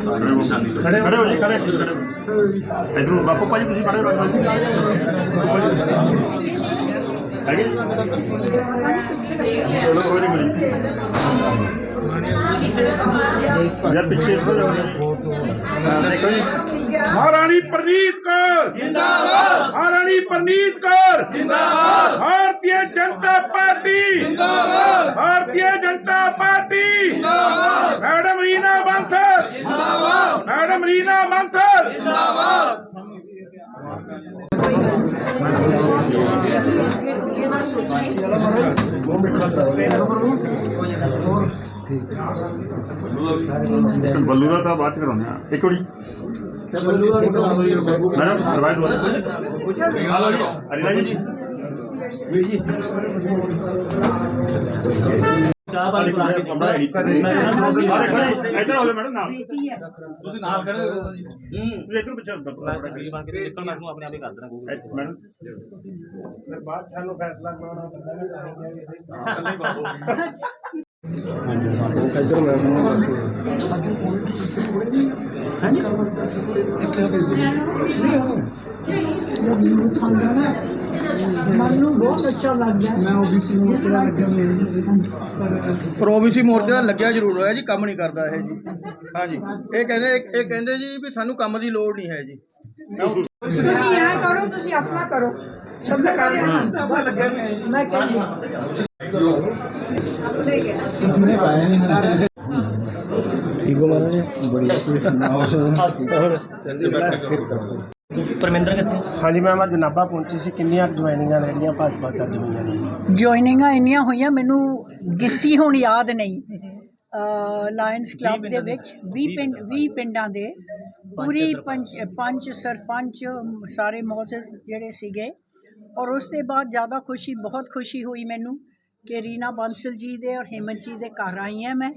ਖੜੇ ਹੋ ਜੀ ਖੜੇ ਖੜੇ ਇਧਰੋਂ ਬਾਪੂ ਭਾਜੀ ਤੁਸੀਂ ਖੜੇ ਹੋ ਰਾਜਵੰਸ਼ ਹੈਗੇ? ਚਲੋ ਕੋਈ ਨਹੀਂ ਕੋਈ ਯਾਰ ਪਿੱਛੇ ਹੋ ਜਾਓ ਹਾਂ, ਦੇਖੋ ਜੀ ਮਹਾਰਾਣੀ ਪ੍ਰਨੀਤ ਕੌਰ। ਜਿੰਦਾਬਾਦ। ਮਹਾਰਾਣੀ ਪ੍ਰਨੀਤ ਕੌਰ। ਜਿੰਦਾਬਾਦ। ਭਾਰਤੀ ਜਨਤਾ ਪਾਰਟੀ। ਜਿੰਦਾਬਾਦ। ਭਾਰਤੀ ਜਨਤਾ ਪਾਰਟੀ ਜਿੰਦਾਬਾਦ ਮੈਡਮ ਰੀਨਾ ਬਾਂਸਲ ਜਿੰਦਾਬਾਦ ਰੀਨਾ ਬਾਂਸਲ ਬੱਲੂ ਦਾ ਤਾਂ ਬਾਅਦ ਕਰਾਉਂਦੇ ਆ ਇੱਕ ਵਾਰੀ। ਬੱਲੂ ਦਾ ਮੈਡਮ ਰਵਾਇਤ ਦੋ ਅਰੀਨਾ ਜੀ। ਚਾਹ ਵਾਲੀ ਬਣਾ ਕੇ ਕਮਰਾ ਐਡਿਟ ਇੱਧਰ ਹੋ ਜਾਓ ਮੈਡਮ ਨਾਲ ਤੁਸੀਂ ਨਾਲ ਖੜੇ ਹੋ ਜੀ ਤੁਸੀਂ ਇੱਧਰ ਪਿੱਛੇ ਮੈਡਮ ਬਾਅਦ ਸਾਨੂੰ ਫੈਸਲਾ ਕਰਾਉਣਾ ਪੈਂਦਾ ਮੈਨੂੰ ਬਹੁਤ ਅੱਛਾ ਲੱਗਦਾ ਮੈਂ ਓਬੀਸੀ ਮੋਰਚੇ ਦਾ ਲੱਗਿਆ ਪਰ ਓਬੀਸੀ ਮੋਰਚੇ ਦਾ ਲੱਗਿਆ ਜ਼ਰੂਰ ਹੋਇਆ ਜੀ ਕੰਮ ਨਹੀਂ ਕਰਦਾ ਇਹ ਜੀ। ਹਾਂਜੀ। ਇਹ ਕਹਿੰਦੇ ਇਹ ਕਹਿੰਦੇ ਜੀ ਵੀ ਸਾਨੂੰ ਕੰਮ ਦੀ ਲੋੜ ਨਹੀਂ ਹੈ ਜੀ। ਤੁਸੀਂ ਇਹ ਕਰੋ ਤੁਸੀਂ ਆਪਣਾ ਕਰੋ। ਸ਼ਬਦ ਕਰ ਆਪਣਾ ਲੱਗਿਆ ਮੈਂ ਕਹਿੰਦੀ ਆਪਣੇ ਕਿਹਾ ਠੀਕ ਹੋ ਕੋਈ ਨਾ ਹਾਂਜੀ ਮੈਮ ਅੱਜ ਨਾਭਾ ਪਹੁੰਚੀ ਸੀ। ਕਿੰਨੀਆਂ ਜੁਆਇਨਿੰਗਾਂ ਜਿਹੜੀਆਂ ਭਾਜਪਾ ਚ ਅੱਜ ਹੋਈਆਂ ਨੇ ਜੁਆਇਨਿੰਗਾਂ ਇੰਨੀਆਂ ਹੋਈਆਂ ਮੈਨੂੰ ਗਿਣਤੀ ਹੁਣ ਯਾਦ ਨਹੀਂ। ਲਾਇਨਸ ਕਲੱਬ ਦੇ ਵਿੱਚ 20 ਪਿੰਡ 20 ਪਿੰਡਾਂ ਦੇ ਪੂਰੀ ਪੰਚ ਪੰਜ ਸਰਪੰਚ ਸਾਰੇ ਮੌਜਸ ਜਿਹੜੇ ਸੀਗੇ। ਔਰ ਉਸ ਦੇ ਬਾਅਦ ਜ਼ਿਆਦਾ ਖੁਸ਼ੀ ਬਹੁਤ ਖੁਸ਼ੀ ਹੋਈ ਮੈਨੂੰ ਕਿ ਰੀਨਾ ਬਾਂਸਲ ਜੀ ਦੇ ਔਰ ਹੇਮੰਤ ਜੀ ਦੇ ਘਰ ਆਈ ਹਾਂ ਮੈਂ।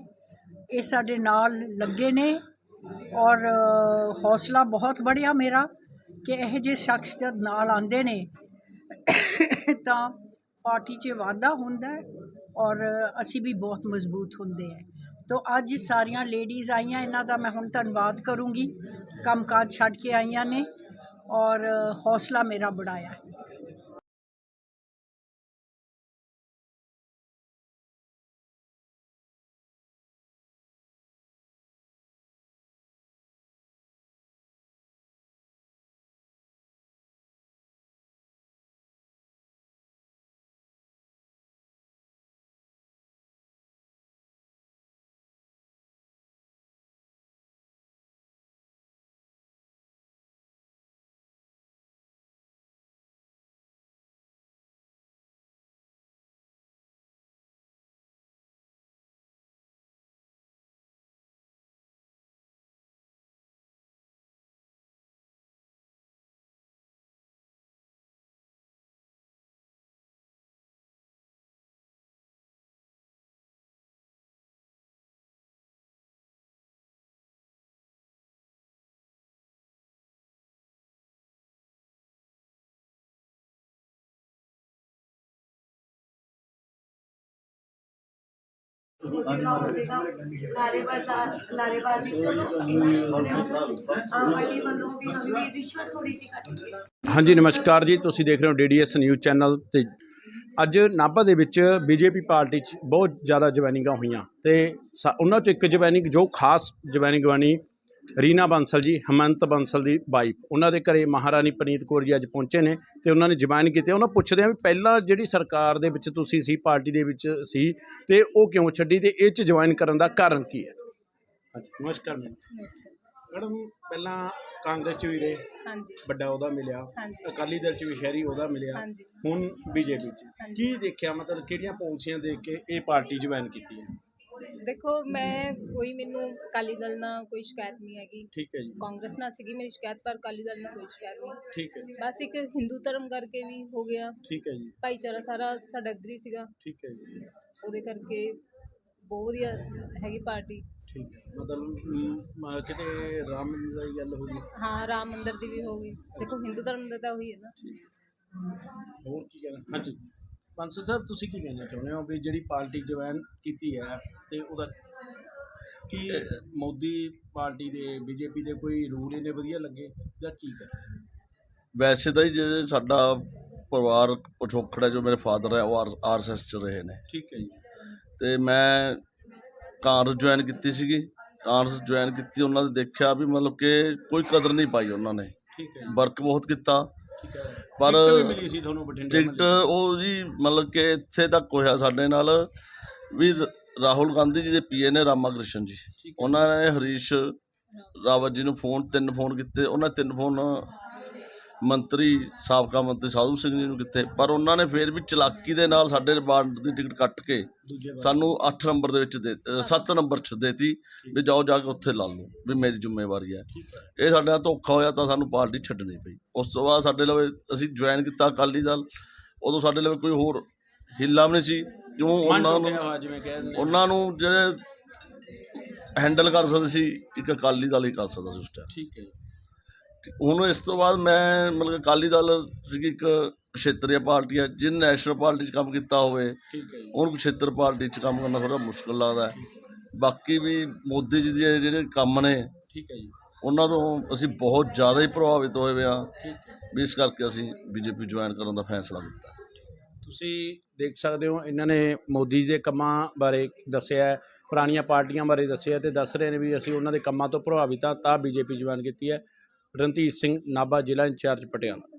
ਇਹ ਸਾਡੇ ਨਾਲ ਲੱਗੇ ਨੇ। ਔਰ ਹੌਸਲਾ ਬਹੁਤ ਬੜਿਆ ਮੇਰਾ। ਕਿ ਇਹ ਜਿਹੇ ਸ਼ਖਸ ਜਦ ਨਾਲ ਆਉਂਦੇ ਨੇ, ਤਾਂ ਪਾਰਟੀ 'ਚ ਵਾਧਾ ਹੁੰਦਾ ਔਰ ਅਸੀਂ ਵੀ ਬਹੁਤ ਮਜ਼ਬੂਤ ਹੁੰਦੇ ਹਾਂ। ਤੋ ਅੱਜ ਸਾਰੀਆਂ ਲੇਡੀਜ਼ ਆਈਆਂ, ਇਹਨਾਂ ਦਾ ਮੈਂ ਹੁਣ ਧੰਨਵਾਦ ਕਰੂੰਗੀ। ਕੰਮਕਾਜ ਛੱਡ ਕੇ ਆਈਆਂ ਨੇ ਔਰ ਹੌਸਲਾ ਮੇਰਾ ਬੜਾਇਆ। ਹੋਜੇਗਾ ਹੋਜੇਗਾ ਲਾਰੇਬਾਜ਼ੀ ਲਾਰੇਬਾਜ਼ੀ ਚਲੋ ਆਮ ਵਾਲੀ ਵੱਲੋਂ ਵੀ ਹਮ ਵੀ ਰਿਸ਼ਵਤ ਥੋੜੀ ਸੀ ਹਾਂਜੀ, ਨਮਸਕਾਰ ਜੀ। ਤੁਸੀਂ ਦੇਖ ਰਹੇ ਹੋ ਡੀਡੀਐਸ ਨਿਊਜ਼ ਚੈਨਲ ਤੇ ਅੱਜ ਨਾਭਾ ਦੇ ਵਿੱਚ ਬੀਜੇਪੀ ਪਾਰਟੀ 'ਚ ਬਹੁਤ ਜ਼ਿਆਦਾ ਜੁਆਇਨਿੰਗਾਂ ਹੋਈਆਂ ਤੇ ਸਾ- ਉਹਨਾਂ 'ਚੋਂ ਇੱਕ ਜਵੈਨਿੰਗ ਜੋ ਖਾਸ ਜੁਆਇਨਿੰਗ ਬਣੀ ਰੀਨਾ ਬਾਂਸਲ ਜੀ ਹਮੰਤ ਬਾਂਸਲ ਦੀ ਵਾਈਫ ਉਹਨਾਂ ਦੇ ਘਰੇ ਮਹਾਰਾਣੀ ਪ੍ਰਨੀਤ ਕੌਰ ਜੀ ਅੱਜ ਪਹੁੰਚੇ ਨੇ ਤੇ ਉਹਨਾਂ ਨੇ ਜੁਆਇਨ ਕੀਤੇ। ਉਹਨਾਂ ਪੁੱਛਦੇ ਆ ਵੀ ਪਹਿਲਾਂ ਜਿਹੜੀ ਸਰਕਾਰ ਦੇ ਵਿੱਚ ਤੁਸੀਂ ਸੀ ਪਾਰਟੀ ਦੇ ਵਿੱਚ ਸੀ ਤੇ ਉਹ ਕਿਉਂ ਛੱਡੀ ਤੇ ਇਹ 'ਚ ਜੁਆਇਨ ਕਰਨ ਦਾ ਕਾਰਨ ਕੀ ਹੈ? ਹਾਂਜੀ ਨਮਸਕਾਰ ਮੈਮ। ਮੈਡਮ ਪਹਿਲਾਂ ਕਾਂਗਰਸ 'ਚ ਵੀ ਰਹੇ ਹਾਂਜੀ। ਵੱਡਾ ਉਹਦਾ ਮਿਲਿਆ ਹਾਂਜੀ। ਅਕਾਲੀ ਦਲ ਚ ਵੀ ਸ਼ਹਿਰੀ ਉਹਦਾ ਮਿਲਿਆ ਹਾਂਜੀ। ਹੁਣ ਬੀਜੇਪੀ ਚ। ਹਾਂਜੀ। ਕੀ ਦੇਖਿਆ ਮਤਲਬ ਕਿਹੜੀਆਂ ਪਾਲਿਸੀਆਂ ਦੇਖ ਕੇ ਇਹ ਪਾਰਟੀ ਜੁਆਇਨ ਕੀਤੀ ਹੈ? ਦੇਖੋ ਮੈਂ ਕੋਈ ਮੈਨੂੰ ਅਕਾਲੀ ਦਲ ਨਾਲ ਕੋਈ ਸ਼ਿਕਾਇਤ ਨਹੀਂ ਹੈਗੀ। ਠੀਕ ਹੈ ਜੀ। ਕਾਂਗਰਸ ਨਾਲ ਸੀਗੀ ਮੇਰੀ ਸ਼ਿਕਾਇਤ ਪਰ ਅਕਾਲੀ ਦਲ ਨਾਲ ਕੋਈ ਸ਼ਿਕਾਇਤ ਨਹੀਂ। ਠੀਕ ਹੈ ਬਸ ਇੱਕ ਹਿੰਦੂ ਧਰਮ ਕਰਕੇ ਵੀ ਹੋ ਗਿਆ। ਠੀਕ ਹੈ ਜੀ। ਭਾਈਚਾਰਾ ਸਾਰਾ ਸਾਡਾ ਇੱਧਰ ਹੀ ਸੀਗਾ। ਠੀਕ ਹੈ ਜੀ। ਉਹਦੇ ਕਰਕੇ ਬਹੁਤ ਵਧੀਆ ਹੈਗੀ ਪਾਰਟੀ। ਠੀਕ ਹੈ। ਮਤਲਬ ਮ- ਕਿਤੇ ਰਾਮ ਮੰਦਿਰ ਦੀ ਗੱਲ ਹੋ ਗਈ ਹਾਂ ਰਾਮ ਮੰਦਿਰ ਦੀ ਵੀ ਹੋ ਗਈ। ਦੇਖੋ ਹਿੰਦੂ ਧਰਮ ਦਾ ਤਾਂ ਉਹੀ ਹੈ ਨਾ। ਹੋਰ ਕੀ ਕਹਿਣਾ? ਹਾਂਜੀ। ਪੰਸਲ ਸਾਹਿਬ ਤੁਸੀਂ ਕੀ ਕਹਿਣਾ ਚਾਹੁੰਦੇ ਹੋ ਵੀ ਜਿਹੜੀ ਪਾਰਟੀ ਜੁਆਇਨ ਕੀਤੀ ਹੈ ਤੇ ਉਹਦਾ ਕੀ ਮੋਦੀ ਪਾਰਟੀ ਦੇ ਬੀਜੇਪੀ ਦੇ ਕੋਈ ਰੂਲ ਇਹਨੇ ਵਧੀਆ ਲੱਗੇ ਜਾਂ ਕੀ ਕਰ ਵੈਸੇ ਤਾਂ ਜਿਹੜੇ ਸਾਡਾ ਪਰਿਵਾਰ ਪਿਛੋਕੜ ਹੈ ਜੋ ਮੇਰੇ ਫਾਦਰ ਹੈ ਉਹ ਆਰਐਸਐਸ ਚ ਰਹੇ ਨੇ। ਠੀਕ ਹੈ ਜੀ। ਤੇ ਮੈਂ ਕਾਂਗਰਸ ਜੁਆਇਨ ਕੀਤੀ ਸੀਗੀ। ਕਾਂਗਰਸ ਜੁਆਇਨ ਕੀਤੀ ਉਹਨਾਂ ਦੇ ਦੇਖਿਆ ਵੀ ਮਤਲਬ ਕਿ ਕੋਈ ਕਦਰ ਨਹੀਂ ਪਾਈ ਉਹਨਾਂ ਨੇ। ਠੀਕ ਹੈ ਵਰਕ ਬਹੁਤ ਕੀਤਾ। ਪਰ ਟਿਕਟ ਵੀ ਮਿਲੀ ਸੀ ਤੁਹਾਨੂੰ ਬਠਿੰਡੇ ਟਿਕਟ ਉਹ ਜੀ ਮਤਲਬ ਕਿ ਇੱਥੇ ਤੱਕ ਹੋਇਆ ਸਾਡੇ ਨਾਲ। ਵੀ ਰਾਹੁਲ ਗਾਂਧੀ ਜੀ ਦੇ ਪੀਏ ਨੇ ਰਾਮਾ ਕ੍ਰਿਸ਼ਨ ਜੀ ਉਹਨਾਂ ਨੇ ਹਰੀਸ਼ ਰਾਵਤ ਜੀ ਨੂੰ ਫੋਨ ਤਿੰਨ ਫੋਨ ਕੀਤੇ। ਉਹਨਾਂ ਤਿੰਨ ਫੋਨ ਮੰਤਰੀ ਸਾਬਕਾ ਮੰਤਰੀ ਸਾਧੂ ਸਿੰਘ ਜੀ ਨੂੰ ਕੀਤੇ ਪਰ ਉਹਨਾਂ ਨੇ ਫੇਰ ਵੀ ਚਲਾਕੀ ਦੇ ਨਾਲ ਸਾਡੇ ਬਾਂਡ ਦੀ ਟਿਕਟ ਕੱਟ ਕੇ ਸਾਨੂੰ 8 ਨੰਬਰ ਦੇ ਵਿੱਚ ਦੇ 7 ਨੰਬਰ 'ਚ ਦੇਤੀ ਵੀ ਜਾਓ ਜਾ ਕੇ ਉੱਥੇ ਲਾ ਲਓ ਵੀ ਮੇਰੀ ਜ਼ਿੰਮੇਵਾਰੀ ਹੈ। ਇਹ ਸਾਡੇ ਨਾਲ ਧੋਖਾ ਹੋਇਆ ਤਾਂ ਸਾਨੂੰ ਪਾਰਟੀ ਛੱਡਣੀ ਪਈ। ਉਸ ਤੋਂ ਬਾਅਦ ਸਾਡੇ ਲਵੇ ਅਸੀਂ ਜੁਆਇਨ ਕੀਤਾ ਅਕਾਲੀ ਦਲ ਉਦੋਂ ਸਾਡੇ ਲਵੇ ਕੋਈ ਹੋਰ ਹਿੱਲਾ ਵੀ ਨਹੀਂ ਸੀ। ਕਿਉਂ? ਉਹਨਾਂ ਨੂੰ ਉਹਨਾਂ ਨੂੰ ਜਿਹੜੇ ਹੈਂਡਲ ਕਰ ਸਕਦੇ ਸੀ ਇੱਕ ਅਕਾਲੀ ਦਲ ਹੀ ਕਰ ਸਕਦਾ ਸੀ ਉਸ ਟਾਈਮ ਠੀਕ ਹੈ ਹੁਣ ਇਸ ਤੋਂ ਬਾਅਦ ਮੈਂ ਮਤਲਬ ਅਕਾਲੀ ਦਲ ਸੀਗੀ ਇੱਕ ਖੇਤਰੀ ਪਾਰਟੀ ਹੈ ਜਿਹਨੇ ਨੈਸ਼ਨਲ ਪਾਰਟੀ 'ਚ ਕੰਮ ਕੀਤਾ ਹੋਵੇ ਉਹਨੂੰ ਖੇਤਰ ਪਾਰਟੀ 'ਚ ਕੰਮ ਕਰਨਾ ਥੋੜਾ ਮੁਸ਼ਕਲ ਲੱਗਦਾ ਹੈ। ਬਾਕੀ ਵੀ ਮੋਦੀ ਜੀ ਦੇ ਜਿਹੜੇ ਕੰਮ ਨੇ ਠੀਕ ਹੈ ਜੀ। ਉਹਨਾਂ ਤੋਂ ਅਸੀਂ ਬਹੁਤ ਜ਼ਿਆਦਾ ਹੀ ਪ੍ਰਭਾਵਿਤ ਹੋਏ ਹੋਏ ਹਾਂ ਵੀ ਇਸ ਕਰਕੇ ਅਸੀਂ ਬੀਜੇਪੀ ਜੁਆਇਨ ਕਰਨ ਦਾ ਫੈਸਲਾ ਕੀਤਾ। ਤੁਸੀਂ ਦੇਖ ਸਕਦੇ ਹੋ ਇਹਨਾਂ ਨੇ ਮੋਦੀ ਜੀ ਦੇ ਕੰਮਾਂ ਬਾਰੇ ਦੱਸਿਆ ਹੈ, ਪੁਰਾਣੀਆਂ ਪਾਰਟੀਆਂ ਬਾਰੇ ਦੱਸਿਆ ਤੇ ਦੱਸ ਰਹੇ ਨੇ ਵੀ ਅਸੀਂ ਉਹਨਾਂ ਦੇ ਕੰਮਾਂ ਤੋਂ ਪ੍ਰਭਾਵਿਤ ਹਾਂ ਤਾਂ ਬੀਜੇਪੀ ਜੁਆਇਨ ਕੀਤੀ ਹੈ। ਰਣਧੀਰ ਸਿੰਘ ਨਾਭਾ ਜ਼ਿਲ੍ਹਾ ਇੰਚਾਰਜ ਪਟਿਆਲਾ।